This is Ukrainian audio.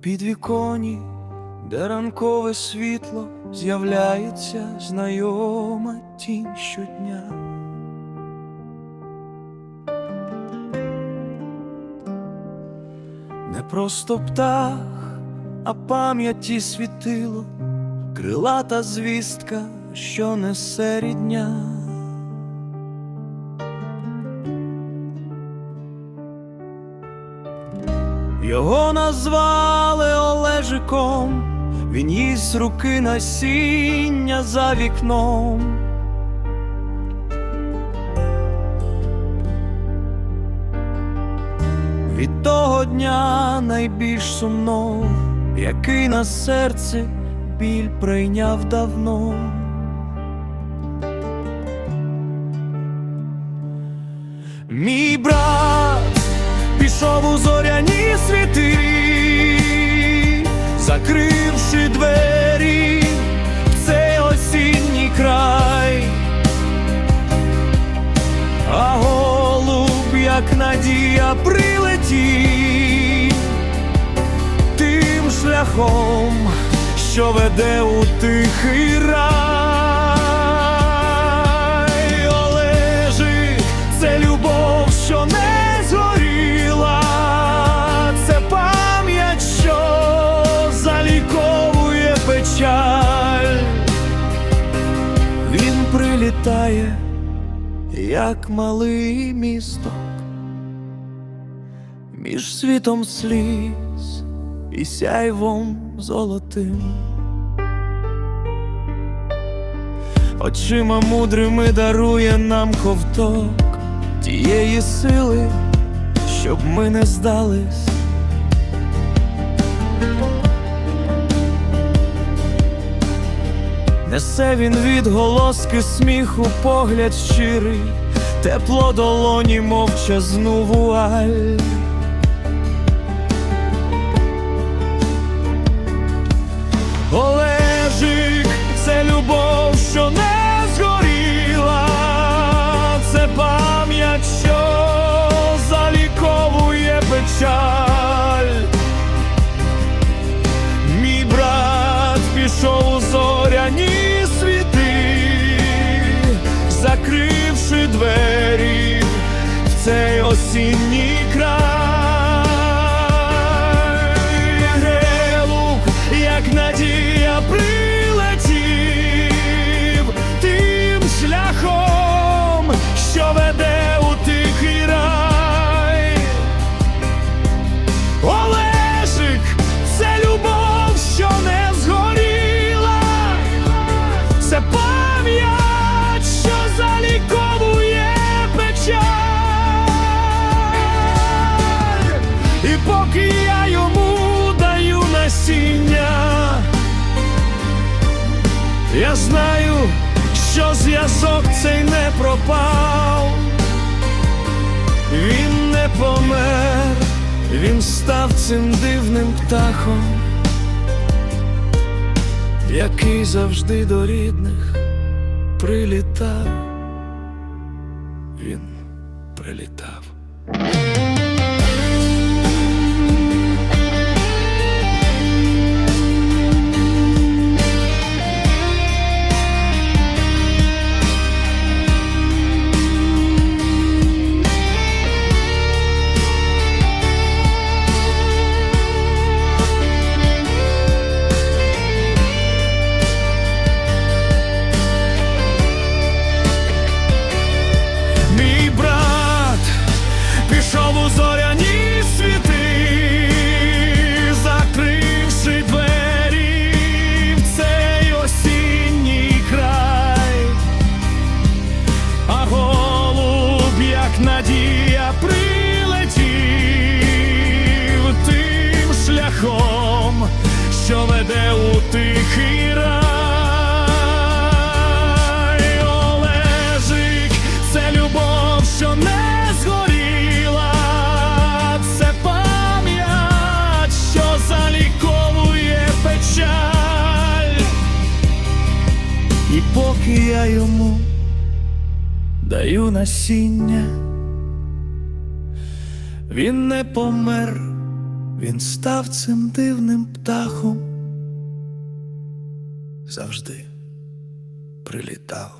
підвіконі, де ранкове світло з'являється знайома тінь щодня. Не просто птах, а пам'яті світило, крилата звістка, що несе рідня. Його назвали Олежиком, він їсть руки насіння за вікном. Від того дня найбільш сумно, який на серці біль прийняв давно. Мій брат прилетів тим шляхом, що веде у тихий рай. Олежик, це любов, що не згоріла, це пам'ять, що заліковує печаль. Він прилітає, як малий місток, між світом сліз і сяйвом золотим. Очима мудрими дарує нам ковток тієї сили, щоб ми не здались. Несе він відголоски сміху, погляд щирий, тепло долоні мовчазну вуаль. Олежик, це любов, що не згоріла, це пам'ять, що заліковує печаль. Мій брат пішов у зоряні світи, закривши двері в цей осінній що зв'язок цей не пропав. Він не помер, він став цим дивним птахом, який завжди до рідних прилітав. Він прилітав. Що веде у тихий рай. Олежик, це любов, що не згоріла, це пам'ять, що заліковує печаль. І поки я йому даю насіння, він не помер, Він став цим дивним птахом, завжди прилітав.